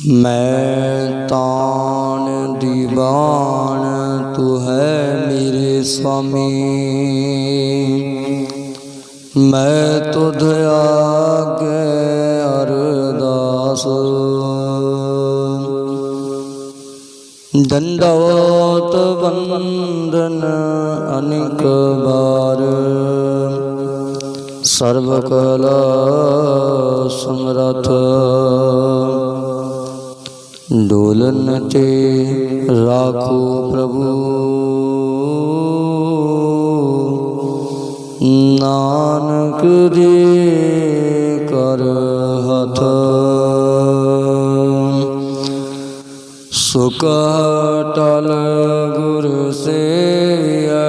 ਮੈਂ ਤਾਨ ਦੀਵਾਨ, ਤੂੰ ਹੈ ਮੇਰੇ ਸੁਆਮੀ ਮੈਂ ਤੁਧ ਆਗੇ ਅਰਦਾਸ। ਦੰਡਵਤ ਬੰਦਨ ਅਨਿਕ ਬਾਰ ਸਰਵ ਕਲਾ ਸਮਰਥ ਡੋਲ ਤੇ ਰਾਖੋ ਪ੍ਰਭੂ। ਨਾਨਕ ਦੇ ਕਰ ਹੱਥ। ਸੁਖ ਟਲ ਗੁਰ ਸੇਵਿਆ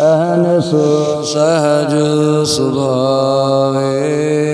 ਅਹਨਸ ਸਹਜ ਸੁਭਾਵੇ।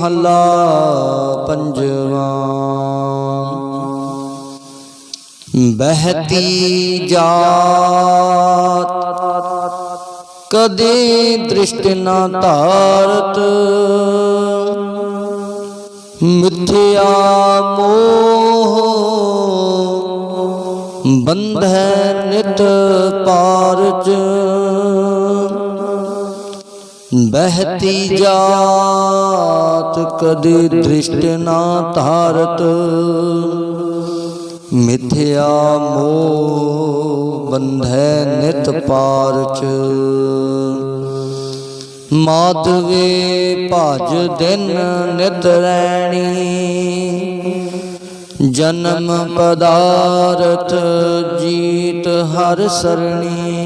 ਮਹੱਲਾ ਪੰਜਵਾ। ਬਹਤੀ ਜਾਤ ਕਦੇ ਦ੍ਰਿਸ਼ਟ ਨਾ ਧਾਰਤ ਮਿਥਿਆ ਮੋਹ ਬੰਧੈ ਨਿਤ ਪਾਰਜ। ਬਹਤੀ ਜਾਤ ਕਦੇ ਦ੍ਰਿਸ਼ਟ ਨਾ ਧਾਰਤ। ਮਿਥਿਆ ਮੋਹ ਬੰਧੈ ਨਿਤ ਪਾਰਚ। ਮਾਧਵੇ ਭਜ ਦਿਨ ਨਿਤ ਰੈਣੀ। ਜਨਮ ਪਦਾਰਥ ਜੀਤ ਹਰ ਸਰਣੀ।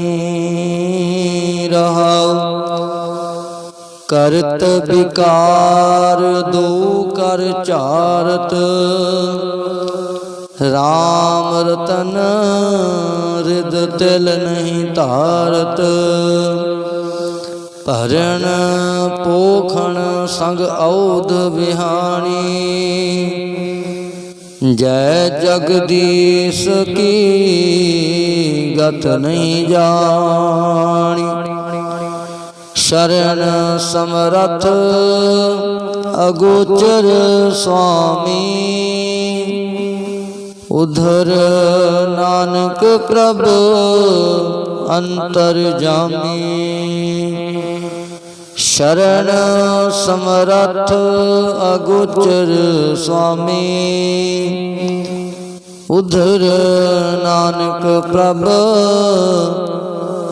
ਰਹਾਉ ਕਰਤ ਵਿਕਾਰ, ਦੋ ਕਰ ਚਾਰਤ। ਰਾਮ ਰਤਨ ਰਿਦ ਤਿਲ ਨਹੀਂ ਧਾਰਤ। ਭਰਨ ਪੋਖਣ ਸੰਗ ਔਧ ਵਿਹਾਣੀ। ਜੈ ਜਗਦੀਸ਼ ਕੀ ਗਤ ਨਹੀਂ ਜਾਣੀ। ਸ਼ਰਨ ਸਮਰਥ ਅਗੋਚਰ ਸੁਆਮੀ। ਉਧਰ ਨਾਨਕ ਪ੍ਰਭ ਅੰਤਰ ਜਾਮੀ। ਸ਼ਰਨ ਸਮਰਥ ਅਗੋਚਰ ਸੁਆਮੀ। ਉਧਰ ਨਾਨਕ ਪ੍ਰਭ